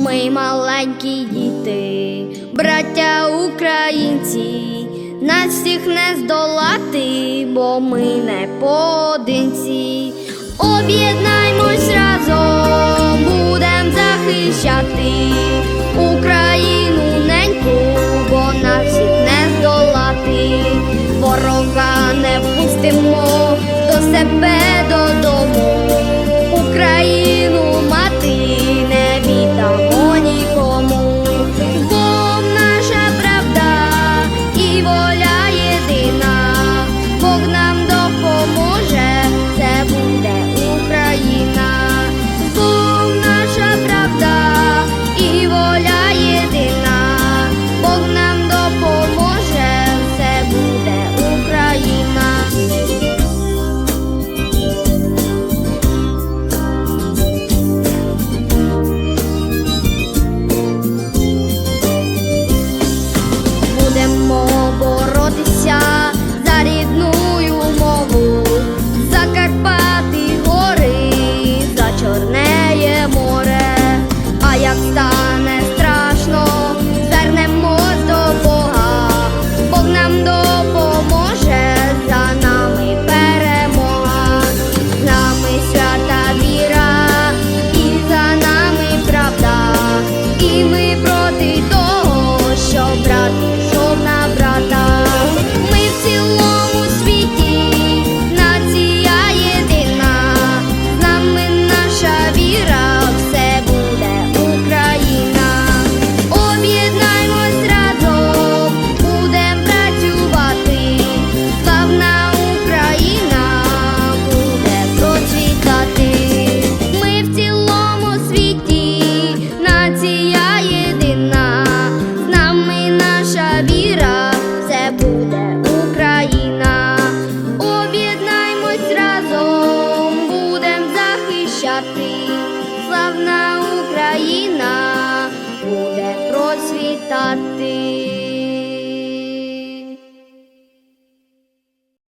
Ми маленькі діти, браття українці, нас всіх не здолати, бо ми не подинці. Об'єднаймось разом, будем захищати Україну неньку, бо нас всіх не здолати, ворога не пустимо до себе. Salmônico. Ты славна.